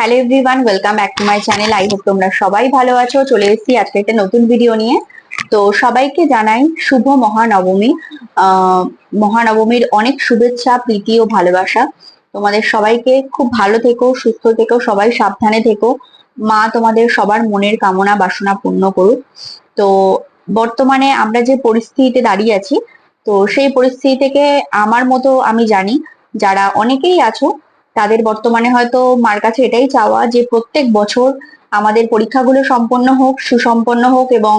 Hello everyone welcome back to my channel I hope তোমরা সবাই ভালো আছো। চলে এসেছি আজকে একটা নতুন ভিডিও নিয়ে। তো সবাইকে জানাই শুভ মহানবমী। মহানবমীর অনেক শুভেচ্ছা, প্রীতি ও ভালোবাসা। তোমাদের সবাইকে খুব ভালো থেকো, সুস্থ থেকো, সবাই সাবধানে থেকো। মা তোমাদের সবার মনের কামনা বাসনা পূর্ণ করুক। তো বর্তমানে আমরা যে পরিস্থিতিতে দাঁড়িয়ে আছি, তো সেই পরিস্থিতি থেকে আমার মতো আমি জানি, যারা অনেকেই আছো তাদের বর্তমানে হয়তো মার কাছে এটাই চাওয়া যে প্রত্যেক বছর আমাদের পরীক্ষাগুলো সম্পন্ন হোক, সুসম্পন্ন হোক এবং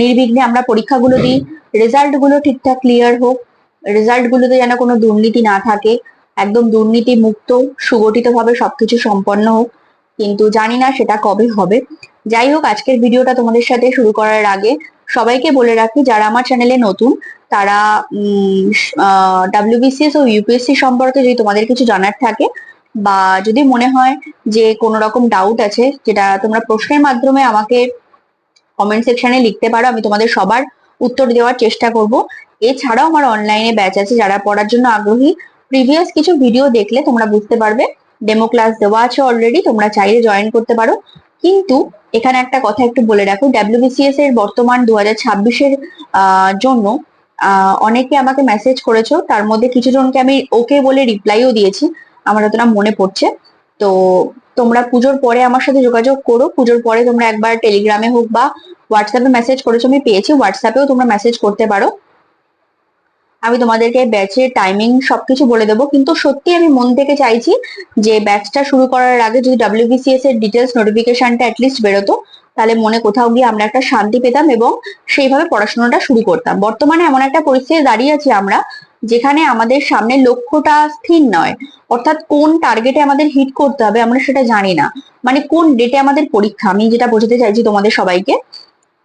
নির্বিঘ্নে আমরা পরীক্ষাগুলো দিই রেজাল্টগুলো ঠিকঠাক ক্লিয়ার হোক রেজাল্ট গুলোতে যেন কোনো দুর্নীতি না থাকে, একদম দুর্নীতি মুক্ত সুগঠিত ভাবে সবকিছু সম্পন্ন হোক, কিন্তু জানি না সেটা কবে হবে। যাই হোক, আজকের ভিডিওটা তোমাদের সাথে শুরু করার আগে সবাইকে বলে রাখি, যারা আমার চ্যানেলে নতুন, তারা ডাব্লিউবিসিএস ও ইউপিএসসি সম্পর্কে যদি তোমাদের কিছু জানার থাকে বা যদি মনে হয় যে কোনো রকম ডাউট আছে, যেটা তোমরা প্রশ্নের মাধ্যমে আমাকে কমেন্ট সেকশনে লিখতে পারো, আমি তোমাদের সবার উত্তর দেওয়ার চেষ্টা করব। এছাড়াও আমার অনলাইনে ব্যাচ আছে, যারা পড়ার জন্য আগ্রহী। প্রিভিয়াস কিছু ভিডিও দেখলে তোমরা বুঝতে পারবে। ডেমো ক্লাস দেওয়া আছে অলরেডি তোমরা চাইলে জয়েন করতে পারো। কিন্তু এখানে একটা কথা একটু বলে রাখো ডাব্লিউবিসিএস এর বর্তমান দু হাজার ছাব্বিশের জন্য অনেকে আমাকে মেসেজ করেছ, তার মধ্যে কিছু জনকে আমি ওকে বলে রিপ্লাইও দিয়েছি, আমার অতটা মনে পড়ছে। তো তোমরা পুজোর পরে আমার সাথে যোগাযোগ করো, পুজোর পরে তোমরা একবার টেলিগ্রামে হোক বা হোয়াটসঅ্যাপে মেসেজ করেছ, আমি পেয়েছি হোয়াটসঅ্যাপেও তোমরা মেসেজ করতে পারো। আমি তোমাদেরকে ব্যাচের টাইমিং সবকিছু বলে দেবো, কিন্তু সত্যি আমি মন থেকে চাইছি যে ব্যাচটা শুরু করার আগে যদি ডাব্লিউবিসিএস এর ডিটেলস নোটিফিকেশনটা অ্যাটলিস্ট বেরোতো, তাহলে মনে কোথাও গিয়ে আমরা একটা শান্তি পেতাম এবং সেইভাবে পড়াশোনাটা শুরু করতাম। বর্তমানে এমন একটা পরিস্থিতি দাঁড়িয়ে আছি আমরা, যেখানে আমাদের সামনে লক্ষ্যটা স্থির নয়। অর্থাৎ কোন টার্গেটে আমাদের হিট করতে হবে আমরা সেটা জানি না। মানে কোন ডেটে আমাদের পরীক্ষা, আমি যেটা বোঝাতে চাইছি তোমাদের সবাইকে।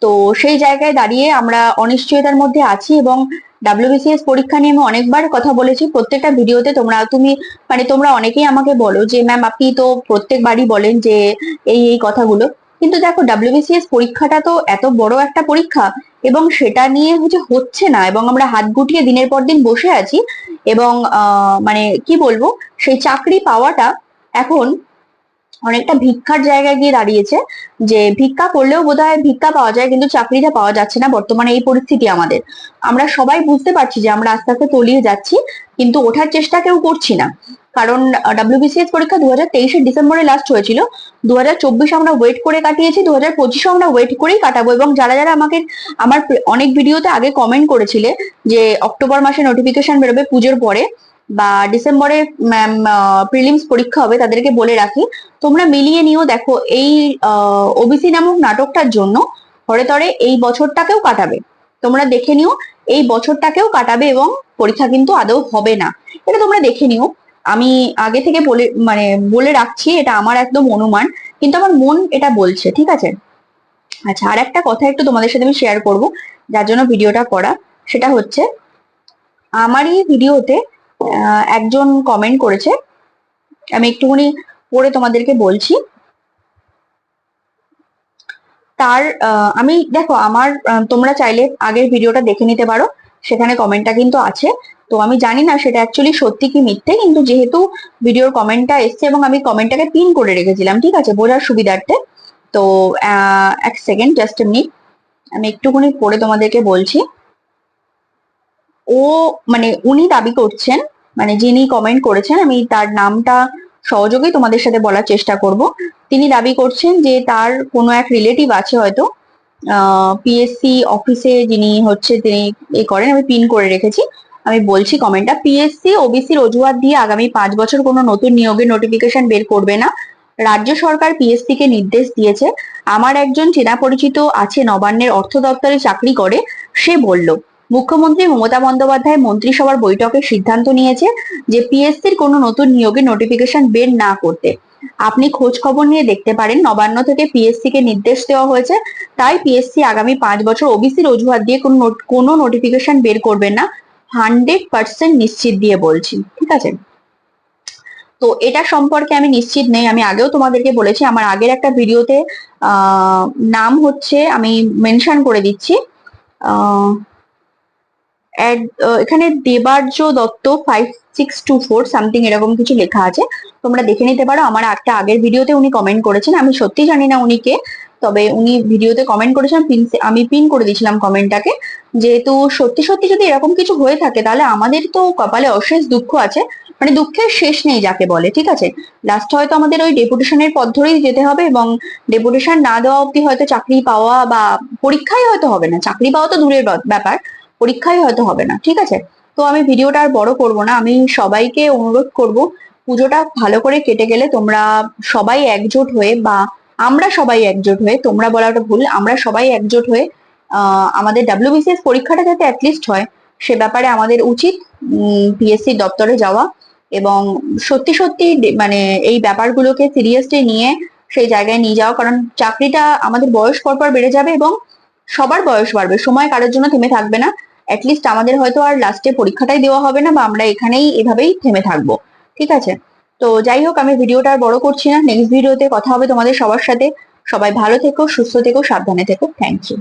তো সেই জায়গায় দাঁড়িয়ে আমরা অনিশ্চয়তার মধ্যে আছি এবং ডাব্লিউবিসিএস পরীক্ষা নিয়ে আমি অনেকবার কথা বলেছি। প্রত্যেকটা ভিডিওতে তোমরা, তুমি মানে তোমরা অনেকেই আমাকে বলো যে ম্যাম আপনি তো প্রত্যেকবারই বলেন যে, এই এই কথাগুলো। কিন্তু দেখো ডাব্লিউবিসিএস পরীক্ষাটা তো এত বড় একটা পরীক্ষা এবং সেটা নিয়ে হচ্ছে হচ্ছে না এবং আমরা হাত গুটিয়ে দিনের পর দিন বসে আছি এবং মানে কি বলব, সেই চাকরি পাওয়াটা এখন অনেকটা ভিক্ষার জায়গায় গিয়ে দাঁড়িয়েছে যে ভিক্ষা করলেও বোধ হয় ভিক্ষা পাওয়া যায় কিন্তু চাকরিটা পাওয়া যাচ্ছে না বর্তমানে এই পরিস্থিতি আমাদের। আমরা সবাই বুঝতে পারছি যে আমরা আস্তে আস্তে তলিয়ে যাচ্ছি কিন্তু ওঠার চেষ্টা কেউ করছি না। কারণ ডাব্লিউবিসিএস পরীক্ষা দু হাজার তেইশের ডিসেম্বরে লাস্ট হয়েছিল। দু হাজার চব্বিশ আমরা ওয়েট করে কাটিয়েছি দু হাজার পঁচিশে আমরা ওয়েট করেই কাটাবো এবং যারা যারা আমাকে আমার অনেক ভিডিওতে আগে কমেন্ট করেছিলে যে অক্টোবর মাসে নোটিফিকেশন বেরোবে পুজোর পরে বা ডিসেম্বরে ম্যাম প্রিলিমস পরীক্ষা হবে, তাদেরকে বলে রাখি। তোমরা মিলিয়ে নিও, দেখো, এই ওবিসি নামক নাটকটার জন্য হরে তরে এই বছরটাকেও কাটাবে। তোমরা দেখে নিও, এই বছরটাকেও কাটাবে এবং পরীক্ষা কিন্তু আদৌ হবে না। এটা তোমরা দেখে নিও। আমি আগে থেকে বলে মানে বলে রাখছি, এটা আমার একদম অনুমান, কিন্তু আমার মন এটা বলছে, ঠিক আছে? আচ্ছা আর একটা কথা একটু তোমাদের সাথে আমি শেয়ার করব, যার জন্য ভিডিওটা করা। সেটা হচ্ছে, আমারই ভিডিওতে একজন কমেন্ট করেছে। আমি একটুখানি পড়ে তোমাদেরকে বলছি। তার আমি, দেখো, আমার তোমরা চাইলে আগের ভিডিওটা দেখে নিতে পারো। সেখানে কমেন্টটা কিন্তু আছে। তো আমি জানি না সেটা অ্যাকচুয়ালি সত্যি কি মিথ্যে, কিন্তু যেহেতু ভিডিওর কমেন্টটা এসছে এবং আমি কমেন্টটাকে পিন করে রেখেছিলাম, ঠিক আছে? বোঝার সুবিধার্থে। তো এক সেকেন্ড জাস্ট মিনিট আমি একটুখানি পড়ে তোমাদেরকে বলছি। ও মানে উনি দাবি করছেন মানে যিনি কমেন্ট করেছেন, আমি তার নামটা সহযোগেই তোমাদের সাথে বলার চেষ্টা করব। তিনি দাবি করছেন যে তার কোনো এক রিলেটিভ আছে হয়তো পিএসসি অফিসে যিনি হচ্ছে তিনি এ করেন, আমি পিন করে রেখেছি। আমি বলছি কমেন্টটা পিএসসি ওবিসির অজুহাত দিয়ে আগামী পাঁচ বছর কোনো নতুন নিয়োগের নোটিফিকেশন বের করবে না। রাজ্য সরকার পিএসসি কে নির্দেশ দিয়েছে। আমার একজন চেনা পরিচিত আছে নবান্নের অর্থ দপ্তরে চাকরি করে, সে বলল মুখ্যমন্ত্রী মমতা বন্দ্যোপাধ্যায় মন্ত্রিসভার বৈঠকে সিদ্ধান্ত নিয়েছে যে পিএসসির কোনো নতুন নিয়োগের নোটিফিকেশন বের না করতে। আপনি খোঁজ খবর নিয়ে দেখতে পারেন নবান্ন থেকে পিএসসি কে নির্দেশ দেওয়া হয়েছে। তাই পিএসসি আগামী পাঁচ বছর ওবিসির অজুহাত দিয়ে কোনো কোনো নোটিফিকেশন বের করবেন না। হান্ড্রেড পার্সেন্ট নিশ্চিত দিয়ে বলছি। ঠিক আছে? তো এটা সম্পর্কে আমি নিশ্চিত নেই। আমি আগেও তোমাদেরকে বলেছি আমার আগের একটা ভিডিওতে নাম হচ্ছে আমি মেনশন করে দিচ্ছি আহ, এখানে Debarya Dutta five six two four something এরকম কিছু লেখা আছে। তোমরা দেখে নিতে পারো, আমার একটা আগের ভিডিওতে উনি কমেন্ট করেছেন। আমি সত্যি জানি না উনি কে, তবে উনি ভিডিওতে কমেন্ট করেছেন, pin- আমি পিন করে দিয়েছিলাম কমেন্টটাকে যেহেতু সত্যি সত্যি যদি এরকম কিছু হয়ে থাকে, তাহলে আমাদের তো কপালে অশেষ দুঃখ আছে। মানে দুঃখের শেষ নেই যাকে বলে, ঠিক আছে? লাস্ট হয়তো আমাদের ওই ডেপুটেশনের পথ ধরেই যেতে হবে এবং ডেপুটেশন না দেওয়া অব্দি হয়তো চাকরি পাওয়া বা পরীক্ষাই হয়তো হবে না। চাকরি পাওয়া তো দূরের ব্যাপার। পরীক্ষাই হয়তো হবে না, ঠিক আছে? তো আমি ভিডিওটা আর বড় করব না, আমি সবাইকে অনুরোধ করব পুজোটা ভালো করে কেটে গেলে তোমরা সবাই একজোট হয়ে বা আমরা সবাই একজোট হয়ে, তোমরা বলাটা ভুল, আমরা সবাই একজোট হয়ে আমাদের ডাব্লিউবিসিএস পরীক্ষাটা যাতে অ্যাটলিস্ট হয়, সে ব্যাপারে আমাদের উচিত পিএসসি দপ্তরে যাওয়া এবং সত্যি সত্যি মানে এই ব্যাপারগুলোকে সিরিয়াসলি নিয়ে সেই জায়গায় নিয়ে যাওয়া, কারণ চাকরিটা আমাদের বয়স পর পর বেড়ে যাবে এবং সবার বয়স বাড়বে, সময় কারোর জন্য থেমে থাকবে না। অ্যাটলিস্ট আমাদের হয়তো আর লাস্টে পরীক্ষাটাই দেওয়া হবে না বা আমরা এখানেই এভাবেই থেমে থাকব, ঠিক আছে? তো যাই হোক, আমি ভিডিওটা আর বড় করছি না নেক্সট ভিডিওতে কথা হবে তোমাদের সবার সাথে। সবাই ভালো থেকো, সুস্থ থেকো, সাবধানে থেকো থ্যাংক ইউ